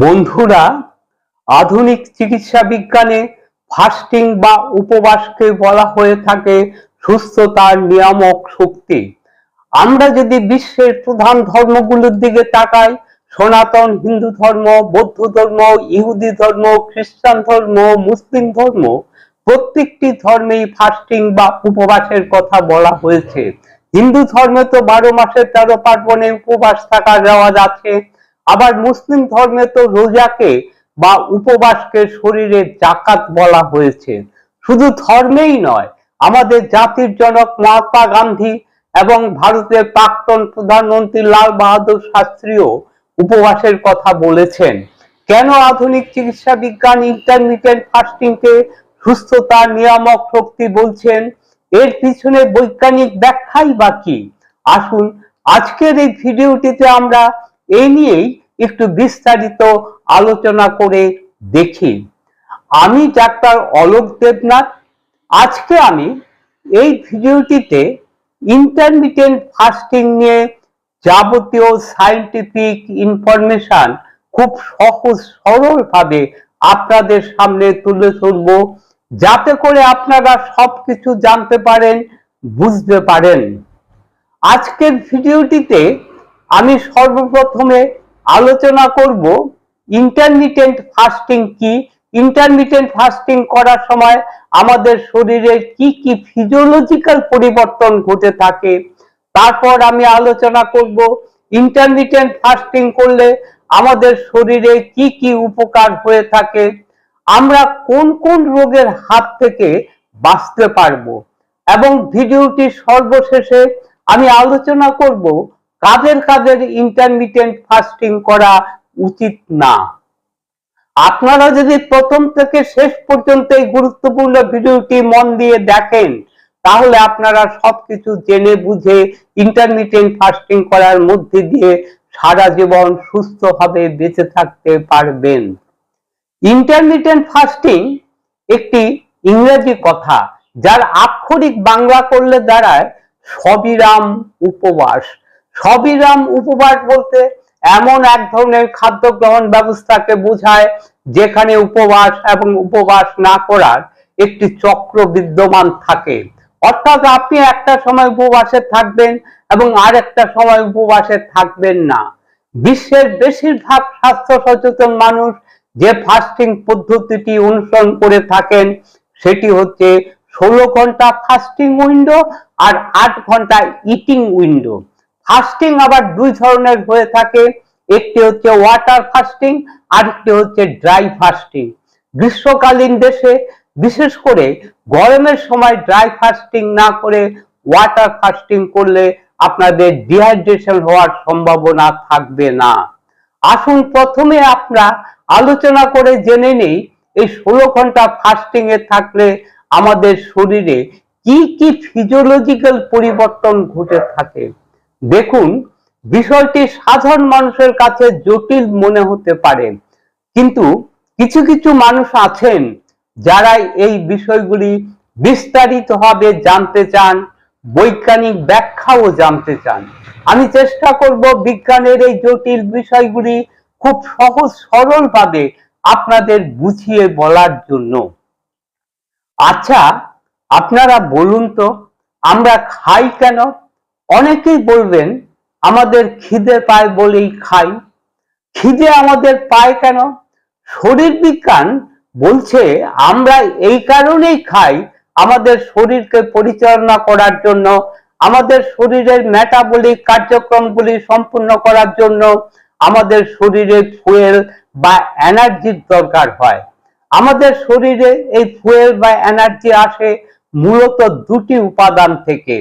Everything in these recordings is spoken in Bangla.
বন্ধুরা, আধুনিক চিকিৎসা বিজ্ঞানে ফাস্টিং বা উপবাসকে বলা হয়ে থাকে সুস্থতার নিয়ামক শক্তি। আমরা যদি বিশ্বের প্রধান ধর্মগুলোর দিকে তাকাই, সনাতন হিন্দু ধর্ম, বৌদ্ধ ধর্ম, ইহুদি ধর্ম, খ্রিস্টান ধর্ম, মুসলিম ধর্ম, প্রত্যেকটি ধর্মেই ফাস্টিং বা উপবাসের কথা বলা হয়েছে। হিন্দু ধর্মে তো বারো মাসে তেরো পার্বণে উপবাস থাকা রেওয়াজ আছে আবার মুসলিম ধর্মে তো রোজাকে বা উপবাসকে শরীরের জাকাত বলা হয়েছে। শুধু ধর্মেই নয়, আমাদের জাতির জনক মহাত্মা গান্ধী এবং ভারতের প্রাক্তন প্রধানমন্ত্রী লাল বাহাদুর শাস্ত্রীও উপবাসের কথা বলেছেন। কেন আধুনিক চিকিৎসা বিজ্ঞান ইন্টারমিডিয়েট ফাস্টিংকে সুস্থতার নিয়ামক শক্তি বলছেন? এর পিছনে বৈজ্ঞানিক ব্যাখ্যাই বা কি? আসুন, আজকের এই ভিডিওটিতে আমরা এই নিয়েই একটু বিস্তারিত আলোচনা করে দেখি। আমি ডাক্তার অলোক দেবনাথ। আজকে আমি এই ভিডিওটিতে ইন্টারমিডিয়েন্ট ফাস্টিং নিয়ে যাবতীয় সায়েন্টিফিক ইনফরমেশন খুব সহজ সরলভাবে আপনাদের সামনে তুলে ধরব, যাতে করে আপনারা সবকিছু জানতে পারেন, বুঝতে পারেন। আজকের ভিডিওটিতে আমি সর্বপ্রথমে আলোচনা করব ইন্টারমিডিয়েন্ট ফাস্টিং কি? ইন্টারমিডিয়েন্ট ফাস্টিং করার সময় আমাদের শরীরে কি কি ফিজিওলজিক্যাল পরিবর্তন ঘটে থাকে? তারপর আমি আলোচনা করব ইন্টারমিডিয়েন্ট ফাস্টিং করলে আমাদের শরীরে কি কি উপকার হয়ে থাকে? আমরা কোন কোন রোগের হাত থেকে বাঁচতে পারব? এবং ভিডিওটি সর্বশেষে আমি আলোচনা করব কাদের কাদের ইন্টারমিডিয়েন্ট ফাস্টিং করা উচিত না? আপনারা যদি প্রথম থেকে শেষ পর্যন্ত এই গুরুত্বপূর্ণ ভিডিওটি মন দিয়ে দেখেন, তাহলে আপনারা সবকিছু জেনে বুঝে ইন্টারমিডিয়েন্ট ফাস্টিং করার মধ্যে দিয়ে সারা জীবন সুস্থভাবে বেঁচে থাকতে পারবেন। ইন্টারমিডিয়েন্ট ফাস্টিং একটি ইংরেজি কথা, যার আক্ষরিক বাংলা করলে দাঁড়ায় সবিরাম উপবাস। সবিরাম উপবাস বলতে এমন এক ধরনের খাদ্য গ্রহণ ব্যবস্থাকে বোঝায় যেখানে উপবাস এবং উপবাস না করার একটি চক্র বিদ্যমান থাকে। অর্থাৎ আপনি একটা সময় উপবাসে থাকবেন এবং আর একটা সময় উপবাসে থাকবেন না। বিশ্বের বেশিরভাগ স্বাস্থ্য সচেতন মানুষ যে ফাস্টিং পদ্ধতিটি অনুসরণ করে থাকেন, সেটি হচ্ছে ষোলো ঘণ্টা ফাস্টিং উইন্ডো আর আট ঘণ্টা ইটিং উইন্ডো ফাস্টিং আবার দুই ধরনের হয়ে থাকে। একটি হচ্ছে ওয়াটার ফাস্টিং আর একটি হচ্ছে ড্রাই ফাস্টিং গ্রীষ্মকালীন দেশে বিশেষ করে গরমের সময় ড্রাই ফাস্টিং না করে ওয়াটার ফাস্টিং করলে আপনাদের ডিহাইড্রেশন হওয়ার সম্ভাবনা থাকবে না। আসুন প্রথমে আমরা আলোচনা করে জেনে নেই, এই ষোলো ঘণ্টা ফাস্টিং এ থাকলে আমাদের শরীরে কি কি ফিজিওলজিক্যাল পরিবর্তন ঘটে থাকে। দেখুন, বিষয়টি সাধারণ মানুষের কাছে জটিল মনে হতে পারে। কিন্তু কিছু কিছু মানুষ আছেন যারা এই বিষয়গুলি বিস্তারিতভাবে জানতে চান, বৈজ্ঞানিক ব্যাখ্যাও জানতে চান। আমি চেষ্টা করব বিজ্ঞানের এই জটিল বিষয়গুলি খুব সহজ সরল ভাবে আপনাদের বুঝিয়ে বলার জন্য। আচ্ছা আপনারা বলুন তো, আমরা খাই কেন? অনেকেই বলবেন, আমাদের খিদে পায় বলেই খাই। খিদে আমাদের পায় কেন? শরীর বিজ্ঞান বলছে, আমরা এই কারণেই খাই আমাদের শরীরকে পরিচালনা করার জন্য, আমাদের শরীরের মেটাবলিক কার্যক্রমগুলি সম্পূর্ণ করার জন্য আমাদের শরীরে ফুয়েল বা এনার্জির দরকার হয়। আমাদের শরীরে এই ফুয়েল বা এনার্জি আসে মূলত দুটি উপাদান থেকে।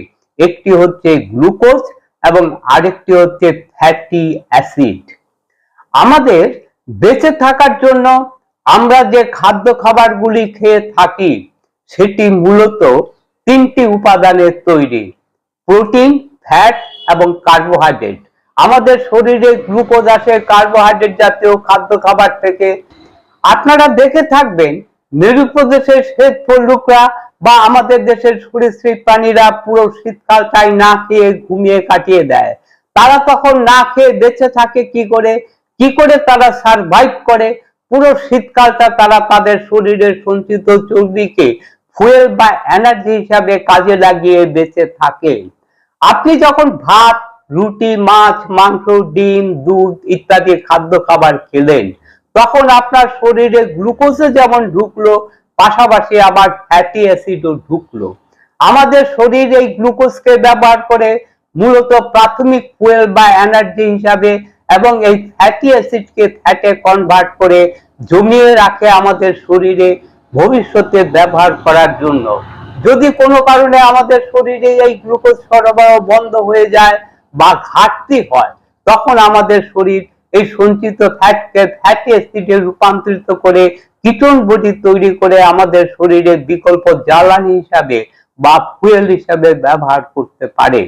একটি হচ্ছে গ্লুকোজ এবং আরেকটি হচ্ছে ফ্যাটি অ্যাসিড আমাদের বেঁচে থাকার জন্য আমরা যে খাদ্য খাবারগুলি খেয়ে থাকি, সেটি মূলত তিনটি উপাদানের তৈরি, প্রোটিন ফ্যাট এবং কার্বোহাইড্রেট আমাদের শরীরে গ্লুকোজ আসে কার্বোহাইড্রেট জাতীয় খাদ্য খাবার থেকে। আপনারা দেখে থাকবেন মেরু প্রদেশের শ্বেত পল্লুকরা বা আমাদের দেশের সরীসৃপ প্রাণীরা পুরো শীতকালটাই না খেয়ে ঘুমিয়ে কাটিয়ে দেয়। তারা তখন না খেয়ে বেঁচে থাকে কি করে? কি করে তারা সার্ভাইভ করে? পুরো শীতকালটা তারা তাদের শরীরের সঞ্চিত চর্বিকে ফুয়েল বা এনার্জি হিসাবে কাজে লাগিয়ে বেঁচে থাকে। আপনি যখন ভাত, রুটি, মাছ, মাংস, ডিম, দুধ ইত্যাদি খাদ্য খাবার খেলেন, তখন আপনার শরীরে গ্লুকোজে যেমন ঢুকলো পাশাপাশি আবার ফ্যাটি অ্যাসিডও ঢুকলো। আমাদের শরীর এই গ্লুকোজকে ব্যবহার করে মূলত প্রাথমিক ফুয়েল বা এনার্জি হিসাবে এবং এই ফ্যাটি অ্যাসিডকে ফ্যাটে কনভার্ট করে জমিয়ে রাখে আমাদের শরীরে ভবিষ্যতে ব্যবহার করার জন্য। যদি কোনো কারণে আমাদের শরীরে এই গ্লুকোজ সরবরাহ বন্ধ হয়ে যায় বা ঘাটতি হয়, তখন আমাদের শরীর এই সঞ্চিত ফ্যাটকে ফ্যাটি অ্যাসিডে রূপান্তরিত করে কিটোন বডি তৈরি করে আমাদের শরীরে বিকল্প জ্বালানি হিসাবে বা ফুয়েল হিসাবে ব্যবহার করতে পারে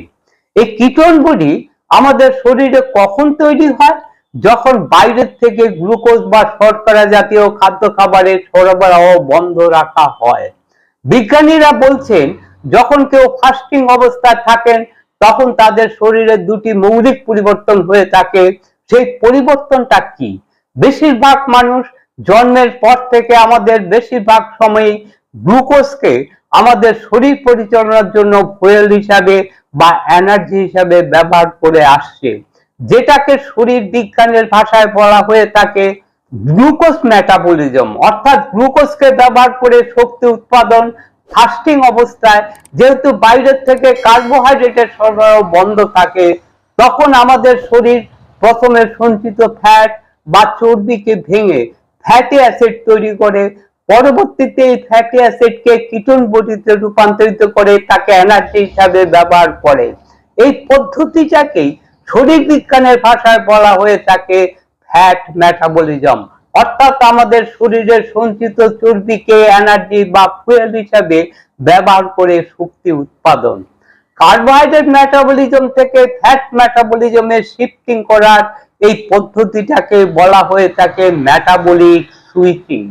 এই কিটোন বডি আমাদের শরীরে কখন তৈরি হয়? যখন বাইরের থেকে গ্লুকোজ বা শর্করা জাতীয় খাদ্য খাবারের সরবরাহ বন্ধ রাখা হয়। বিজ্ঞানীরা বলছেন, যখন কেউ ফাস্টিং অবস্থায় থাকেন, তখন তাদের শরীরে দুটি মৌলিক পরিবর্তন হয়ে থাকে। সেই পরিবর্তনটা কি? বেশিরভাগ মানুষ জন্মের পর থেকে আমাদের বেশিরভাগ সময়ই গ্লুকোজকে আমাদের শরীর পরিচালনার জন্য ফুয়েল হিসাবে বা এনার্জি হিসাবে ব্যবহার করে আসছে। যেটাকে শরীর বিজ্ঞানের ভাষায় বলা হয়ে থাকে গ্লুকোজ মেটাবলিজম অর্থাৎ গ্লুকোজকে ব্যবহার করে শক্তি উৎপাদন ফাস্টিং অবস্থায় যেহেতু বাইরের থেকে কার্বোহাইড্রেটের সরবরাহ বন্ধ থাকে, তখন আমাদের শরীর প্রথমে সঞ্চিত ফ্যাট বা চর্বিকে ভেঙে ফ্যাটি অ্যাসিড তৈরি করে পরবর্তীতে এই ফ্যাটি অ্যাসিডকে কিটোন বডিতে রূপান্তরিত করে তাকে এনার্জি হিসাবে ব্যবহার করে। এই পদ্ধতিটাকেই শরীর বিজ্ঞানের ভাষায় বলা হয়ে থাকে ফ্যাট মেটাবলিজম অর্থাৎ আমাদের শরীরের সঞ্চিত চর্বিকে এনার্জি বা ফুয়েল হিসাবে ব্যবহার করে শক্তি উৎপাদন। কার্বোহাইড্রেট মেটাবলিজম থেকে ফ্যাট মেটাবলিজমে শিফটিং করার এই পদ্ধতিটাকে বলা হয়ে থাকে মেটাবলিক সুইচিং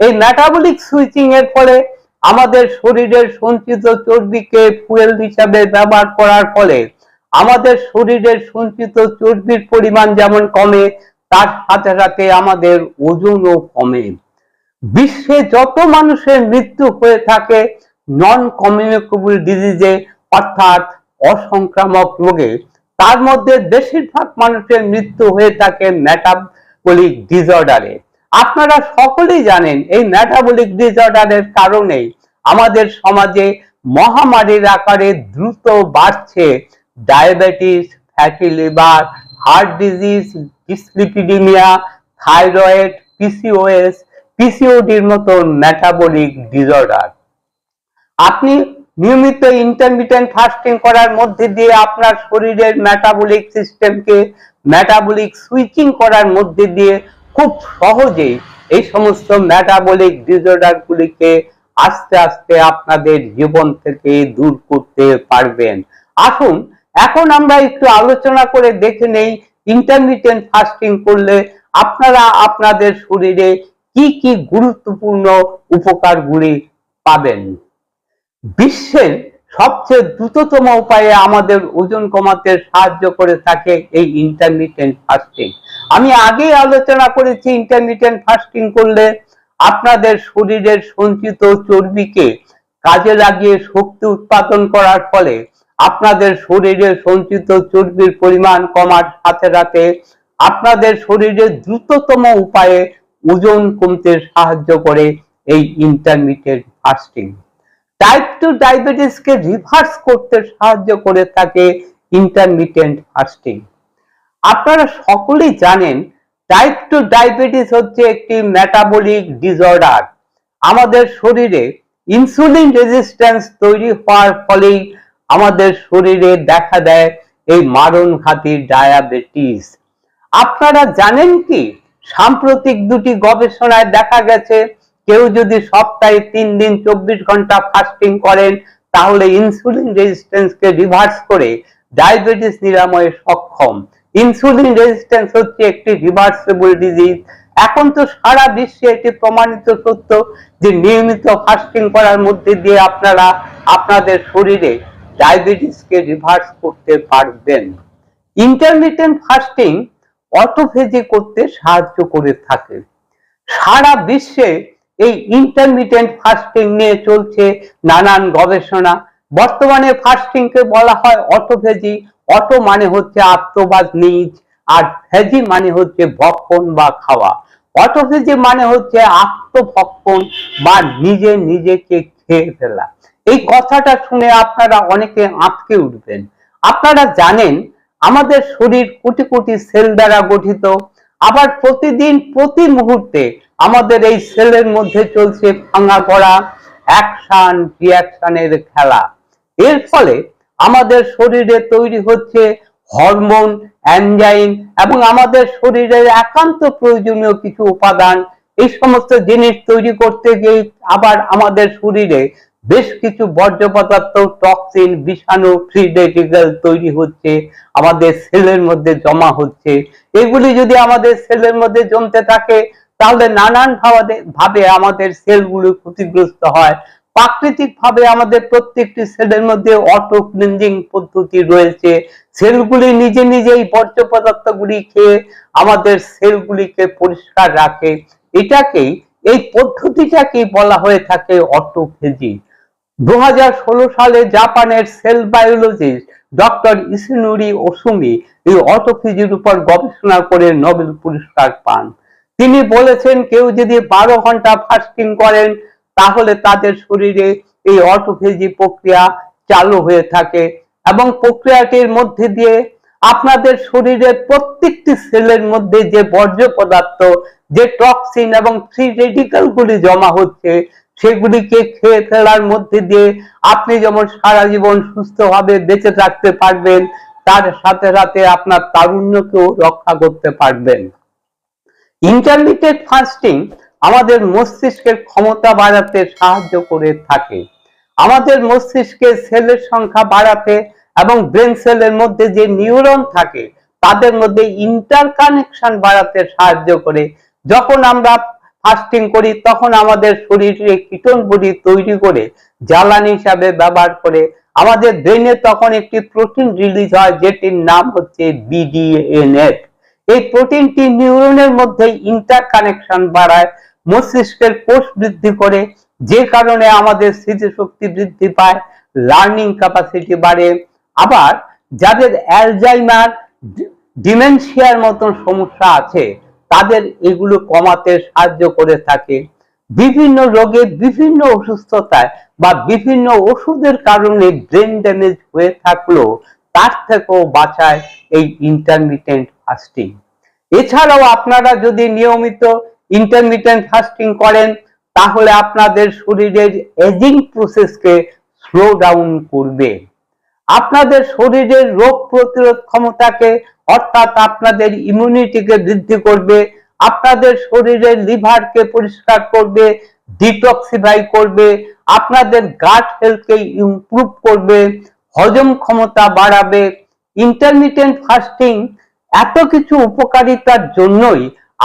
এই মেটাবলিক সুইচিং এর ফলে আমাদের শরীরের সঞ্চিত চর্বিকে ফুয়েল হিসাবে ব্যবহার করার ফলে আমাদের শরীরের সঞ্চিত চর্বির পরিমাণ যেমন কমে, তার সাথে সাথে আমাদের ওজনও কমে। বিশ্বে যত মানুষের মৃত্যু হয়ে থাকে নন কমিউনিকেবল ডিজিজে অর্থাৎ অসংক্রামক রোগে তার মধ্যে বেশিরভাগ মানুষের মৃত্যু হয়ে থাকে ম্যাটাবলিক ডিসঅর্ডারে আপনারা সকলেই জানেন এই ম্যাটাবলিক ডিসঅর্ডারের কারণে আমাদের সমাজে মহামারীর আকারে দ্রুত বাড়ছে diabetes fatty liver heart disease dyslipidemia thyroid PCOS পিসিওডির মতো ম্যাটাবলিক ডিসঅর্ডার আপনি নিয়মিত ইন্টারমিটেন্ট ফাস্টিং করার মধ্যে দিয়ে আপনার শরীরের মেটাবলিক সিস্টেমকে মেটাবলিক সুইচিং করার মধ্যে দিয়ে খুব সহজেই এই সমস্ত মেটাবলিক ডিসঅর্ডার গুলিকে আস্তে আস্তে আপনাদের জীবন থেকে দূর করতে পারবেন। আসুন, এখন আমরা একটু আলোচনা করে দেখে নেই ইন্টারমিটেন্ট ফাস্টিং করলে আপনারা আপনাদের শরীরে কি কি গুরুত্বপূর্ণ উপকারগুলি পাবেন। বিশ্বের সবচেয়ে দ্রুততম উপায়ে আমাদের ওজন কমাতে সাহায্য করে থাকে এই ইন্টারমিটেন্ট ফাস্টিং আমি আগেই আলোচনা করেছি ইন্টারমিটেন্ট ফাস্টিং করলে আপনাদের শরীরের সঞ্চিত চর্বিকে কাজে লাগিয়ে শক্তি উৎপাদন করার ফলে আপনাদের শরীরে সঞ্চিত চর্বির পরিমাণ কমার সাথে সাথে আপনাদের শরীরে দ্রুততম উপায়ে ওজন কমতে সাহায্য করে এই ইন্টারমিডিয়েট ফাস্টিং টাইপ টু ডায়াবেটিসকে রিভার্স করতে সাহায্য করে থাকে ইন্টারমিডিয়েন্ট ফাস্টিং আপনারা সকলেই জানেন টাইপ টু ডায়াবেটিস হচ্ছে একটি মেটাবলিক ডিসঅর্ডার আমাদের শরীরে ইনসুলিন রেজিস্ট্যান্স তৈরি হওয়ার ফলেই আমাদের শরীরে দেখা দেয় এই মারণঘাতী ডায়াবেটিস আপনারা জানেন কি? সাম্প্রতিক দুটি গবেষণায় দেখা গেছে কেউ যদি সপ্তাহে তিন দিন চব্বিশ ঘণ্টা ফাস্টিং করেন, তাহলে ইনসুলিন রেজিস্ট্যান্সকে রিভার্স করে ডায়াবেটিস নিরাময়ে সক্ষম। ইনসুলিন রেজিস্ট্যান্স হচ্ছে একটি রিভার্সেবল ডিজিজ এখন তো সারা বিশ্বে এটি প্রমাণিত সত্য যে নিয়মিত ফাস্টিং করার মধ্যে দিয়ে আপনারা আপনাদের শরীরে ডায়াবেটিসকে রিভার্স করতে পারবেন। ইন্টারমিটেন্ট ফাস্টিং অটোফেজি করতে সাহায্য করে থাকে। সারা বিশ্বে এই ইন্টারমিডিয়েন্ট ফাস্টিং নিয়ে চলছে নানান গবেষণা। বর্তমানে ফাস্টিং কে বলা হয় অটোফেজি অটো মানে হচ্ছে আত্মবাদ, নিজ, আর ফেজি মানে হচ্ছে ভক্ষণ বা খাওয়া। অটোফেজি মানে হচ্ছে আত্মভক্ষণ বা নিজে নিজেকে খেয়ে ফেলা। এই কথাটা শুনে আপনারা অনেকে আঁতকে উঠবেন। আপনারা জানেন, আমাদের শরীর কোটি কোটি সেল দ্বারা গঠিত। আবার প্রতিদিন প্রতি মুহূর্তে আমাদের এই সেলের মধ্যে চলছে ভাঙা পড়া অ্যাকশন রিয়াকশনের খেলা। এর ফলে আমাদের শরীরে তৈরি হচ্ছে হরমোন অ্যানজাইম এবং আমাদের শরীরের একান্ত প্রয়োজনীয় কিছু উপাদান। এই সমস্ত জিনিস তৈরি করতে গিয়ে আবার আমাদের শরীরে বেশ কিছু বর্জ্য পদার্থ টক্সিন বিষাণু ফ্রি রেডিক্যাল তৈরি হচ্ছে, আমাদের সেলের মধ্যে জমা হচ্ছে। এগুলি যদি আমাদের সেলের মধ্যে জমতে থাকে তাহলে নানান ভাবে- আমাদের সেলগুলো ক্ষতিগ্রস্ত হয়। প্রাকৃতিক ভাবে আমাদের প্রত্যেকটি সেলের মধ্যে অটো ক্লিনজিং পদ্ধতি রয়েছে। সেলগুলি নিজে নিজেই বর্জ্য পদার্থগুলি খেয়ে আমাদের সেলগুলিকে পরিষ্কার রাখে। এটাকেই এই পদ্ধতিটাকেই বলা হয়ে থাকে অটো অটোফেজি দু সালে জাপানের cell biologist doctor Yoshinori Ohsumi এই অটোফিজির উপর গবেষণা করে নোবেল পুরস্কার পান। তিনি বলেছেন, কেউ যদি বারো ঘণ্টা ফাস্টিং করেন, তাহলে তাদের শরীরে এই অটোফেজি প্রক্রিয়া চালু হয়ে থাকে এবং প্রক্রিয়াটির মধ্যে দিয়ে আপনাদের শরীরের প্রত্যেকটি সেলের মধ্যে যে বর্জ্য পদার্থ, যে টক্সিন এবং ফ্রি রেডিক্যাল গুলি জমা হচ্ছে, সেগুলিকে খেয়ে ফেলার মধ্যে দিয়ে আপনি যেমন সারা জীবন সুস্থভাবে বেঁচে থাকতে পারবেন, তার সাথে সাথে আপনার তারুণ্যকেও রক্ষা করতে পারবেন। ইন্টারমিডিয়েট ফাস্টিং আমাদের মস্তিষ্কের ক্ষমতা বাড়াতে সাহায্য করে থাকে। আমাদের মস্তিষ্কের সেলের সংখ্যা বাড়াতে এবং ব্রেন সেলের মধ্যে যে নিউরন থাকে, তাদের মধ্যে ইন্টার কানেকশন বাড়াতে সাহায্য করে। যখন আমরা ফাস্টিং করি, তখন আমাদের শরীরে কিটন বডি তৈরি করে, জ্বালানি হিসাবে ব্যবহার করে। আমাদের ব্রেনে তখন একটি প্রোটিন রিলিজ হয়, যেটির নাম হচ্ছে বিডিএনএফ এই প্রোটিনটি নিউরনের মধ্যে ইন্টার কানেকশন বাড়ায়, মস্তিষ্কের কোষ বৃদ্ধি করে, যে কারণে আমাদের স্মৃতিশক্তি বৃদ্ধি পায় লার্নিং ক্যাপাসিটি বাড়ে। আবার যাদের অ্যালজাইমার ডিমেনশিয়ার মতন সমস্যা আছে, তাদের এগুলো কমাতে সাহায্য করে থাকে। বিভিন্ন রোগে বিভিন্ন অসুস্থতায় বা বিভিন্ন ওষুধের কারণে ব্রেন ড্যামেজ হয়ে থাকলেও তার থেকেও বাঁচায় এই ইন্টারমিটেন্ট ফাস্টিং এছাড়াও আপনারা যদি নিয়মিত ইন্টারমিটেন্ট ফাস্টিং করেন, তাহলে আপনাদের শরীরের এজিং প্রসেসকে স্লো ডাউন করবে। আপনাদের শরীরের রোগ প্রতিরোধ ক্ষমতাকে, অর্থাৎ আপনাদের ইমিউনিটিকে বৃদ্ধি করবে, আপনাদের শরীরের লিভারকে পরিষ্কার করবে ডিটক্সিফাই করবে, আপনাদের গাট হেলথকে ইমপ্রুভ করবে হজম ক্ষমতা বাড়াবে ইন্টারমিটেন্ট ফাস্টিং এত কিছু উপকারিতার জন্যই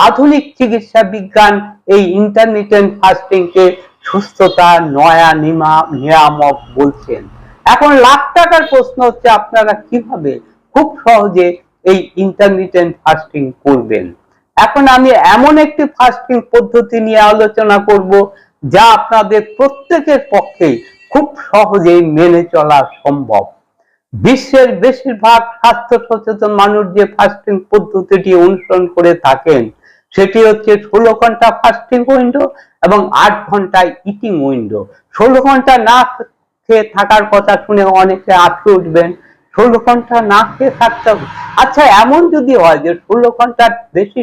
আধুনিক চিকিৎসা বিজ্ঞান এই ইন্টারমিটেন্ট ফাস্টিংকে সুস্থতা, নয়া নিয়ামক বলছেন। এখন লাখ টাকার প্রশ্ন হচ্ছে, আপনারা কীভাবে খুব সহজে এই ইন্টারমিটেন্ট ফাস্টিং করবেন? এখন আমি এমন একটি ফাস্টিং পদ্ধতি নিয়ে আলোচনা করব, যা আপনাদের প্রত্যেকের পক্ষে খুব সহজেই মেনে চলা সম্ভব। বিশ্বের বেশিরভাগ স্বাস্থ্য সচেতন মানুষ যে ফাস্টিং পদ্ধতিটি অনুসরণ করে থাকেন, সেটি হচ্ছে ষোলো ঘণ্টা ফাস্টিং উইন্ডো এবং আট ঘণ্টা ইটিং উইন্ডো ষোলো ঘণ্টা না খেয়ে থাকার কথা শুনে অনেকে আটকে উঠবেন। ষোলো ঘণ্টা না খেয়ে থাকতে আচ্ছা এমন যদি হয় যে ষোলো ঘণ্টার বেশি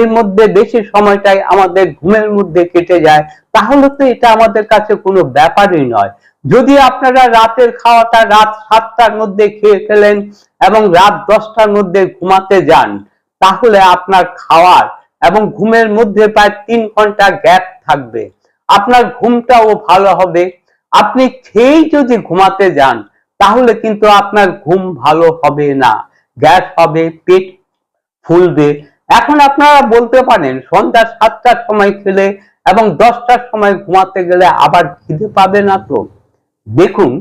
এর মধ্যে বেশি সময়টাই আমাদের ঘুমের মধ্যে কেটে যায়, তাহলে তো এটা আমাদের কাছে কোনো ব্যাপারই নয়। যদি আপনারা রাতের খাওয়াটা রাত সাতটার মধ্যে খেয়ে ফেলেন এবং রাত দশটার মধ্যে ঘুমাতে যান, তাহলে আপনার খাওয়ার এবং ঘুমের মধ্যে প্রায় তিন ঘণ্টা গ্যাপ থাকবে। আপনার ঘুমটাও ভালো হবে। আপনি খেয়েই যদি ঘুমাতে যান, তাহলে কিন্তু আপনার ঘুম ভালো হবে না। গ্যাস হবে, পেট ফুলবে এখন আপনারা বলতে পারেন, সন্ধ্যা সাতটার সময় খেলে এবং দশটার সময় ঘুমাতে গেলে আবার খিদে পাবে না তো? দেখুন,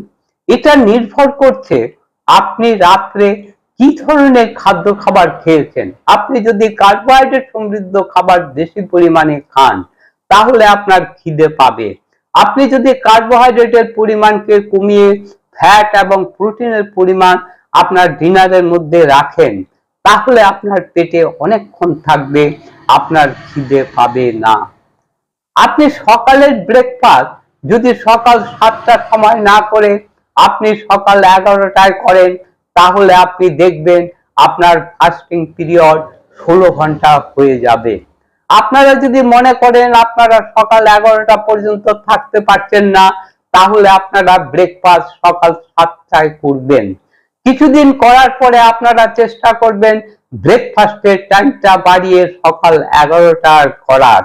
এটা নির্ভর করছে আপনি রাত্রে কি ধরনের খাদ্য খাবার খেয়েছেন। আপনি যদি কার্বোহাইড্রেট সমৃদ্ধ খাবার বেশি পরিমাণে খান, তাহলে আপনার খিদে পাবে। আপনি যদি কার্বোহাইড্রেটের পরিমাণকে কমিয়ে ফ্যাট এবং প্রোটিনের পরিমাণ আপনার ডিনারের মধ্যে রাখেন তাহলে আপনার পেটে অনেকক্ষণ থাকবে, আপনার খিদে পাবে না। আপনি সকালের ব্রেকফাস্ট যদি সকাল সাতটার সময় না করে আপনি সকাল এগারোটায় করেন, তাহলে আপনি দেখবেন আপনার ফাস্টিং পিরিয়ড ষোলো ঘণ্টা হয়ে যাবে। আপনারা যদি মনে করেন আপনারা সকাল এগারোটা পর্যন্ত থাকতে পারছেন না, তাহলে আপনারা ব্রেকফাস্ট সকাল সাতটায় করবেন। কিছুদিন করার পরে আপনারা চেষ্টা করবেন ব্রেকফাস্টের টাইমটা বাড়িয়ে সকাল এগারোটার করার।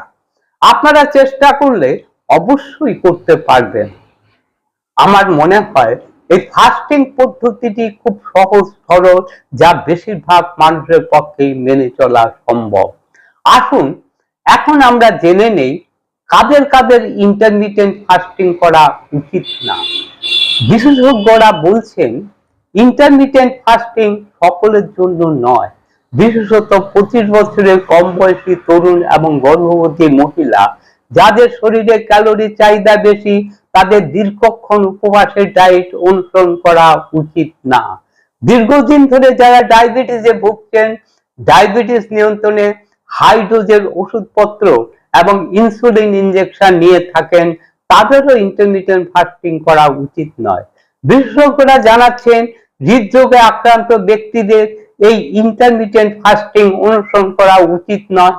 আপনারা চেষ্টা করলে অবশ্যই করতে পারবেন। আমার মনে হয় এই ফাস্টিং পদ্ধতিটি খুব সহজ, সরল, যা বেশিরভাগ মানুষের পক্ষেই মেনে চলা সম্ভব। আসুন, এখন আমরা জেনে নেই কাদের কাদের ইন্টারমিডিয়েন্ট ফাস্টিং করা উচিত না। বিশেষজ্ঞরা বলছেন ইন্টারমিডিয়েন্ট ফাস্টিং সকলের জন্য নয়। বিশেষত পঁচিশ বছরের কম বয়সী তরুণ এবং গর্ভবতী মহিলা, যাদের শরীরে ক্যালোরি চাহিদা বেশি, তাদের দীর্ঘক্ষণ উপবাসের ডায়েট অনুসরণ করা উচিত না। দীর্ঘদিন ধরে যারা ডায়াবেটিসে ভুগছেন ডায়াবেটিস নিয়ন্ত্রণে হাই ডোজের ওষুধপত্র এবং ইনসুলিন ইনজেকশন নিয়ে থাকেন, তাদেরও ইন্টারমিডিয়েন্ট ফাস্টিং করা উচিত নয়। বিশেষজ্ঞরা জানাচ্ছেন, হৃদরোগে আক্রান্ত ব্যক্তিদের এই ইন্টারমিডিয়েন্ট ফাস্টিং অনুসরণ করা উচিত নয়।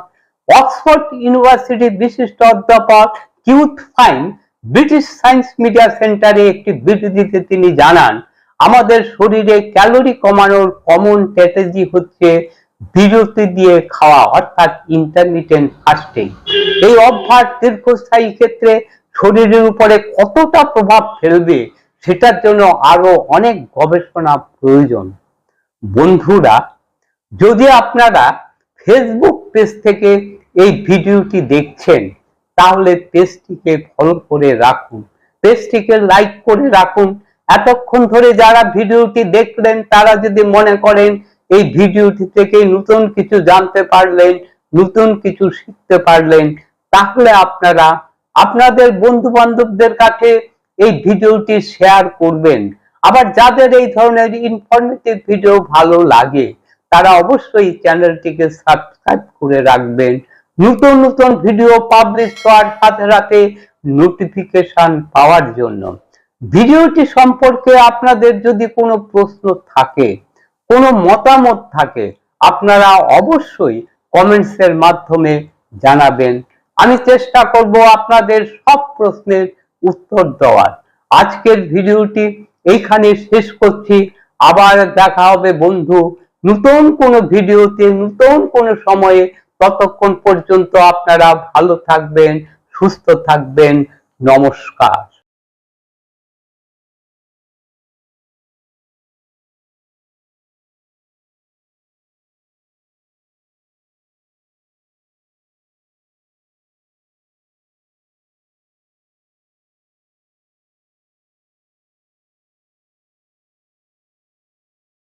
অক্সফোর্ড ইউনিভার্সিটির বিশিষ্ট অধ্যাপক Keith Frayn British Science Media সেন্টারে একটি বিবৃতিতে তিনি জানান, আমাদের শরীরে ক্যালোরি কমানোর কমন স্ট্র্যাটেজি হচ্ছে বিরতি দিয়ে খাওয়া, অর্থাৎ ইন্টারমিডিয়েন্ট ফাস্টিং এই অভ্যাস দীর্ঘস্থায়ী ক্ষেত্রে শরীরের উপরে কতটা প্রভাব ফেলবে সেটার জন্য আরও অনেক গবেষণা প্রয়োজন। বন্ধুরা, যদি আপনারা ফেসবুক পেজ থেকে এই ভিডিওটি দেখছেন, তাহলে পেজটিকে ফলো করে রাখুন। পেজটিকে লাইক করে রাখুন। এতক্ষণ ধরে যারা ভিডিওটি দেখলেন, তারা যদি মনে করেন এই ভিডিওটি থেকে নতুন কিছু জানতে পারলেন, নতুন কিছু শিখতে পারলেন, তাহলে আপনারা আপনাদের বন্ধু বান্ধবদের কাছে এই ভিডিওটি শেয়ার করবেন। আবার যাদের এই ধরনের ইনফরমেটিভ ভিডিও ভালো লাগে, তারা অবশ্যই চ্যানেলটিকে সাবস্ক্রাইব করে রাখবেন। নতুন নতুন ভিডিও পাবলিশ হওয়ার সাথে সাথে নোটিফিকেশন পাওয়ার জন্য। ভিডিওটি সম্পর্কে আপনাদের যদি কোনো প্রশ্ন থাকে, কোনো মতামত থাকে, আপনারা অবশ্যই কমেন্টসের মাধ্যমে জানাবেন। আমি চেষ্টা করব আপনাদের সব প্রশ্নের উত্তর দেওয়ার। আজকের ভিডিওটি এইখানে শেষ করছি। আবার দেখা হবে বন্ধু নতুন কোনো ভিডিওতে, নতুন কোনো সময়ে। ততক্ষণ পর্যন্ত আপনারা ভালো থাকবেন, সুস্থ থাকবেন। নমস্কার।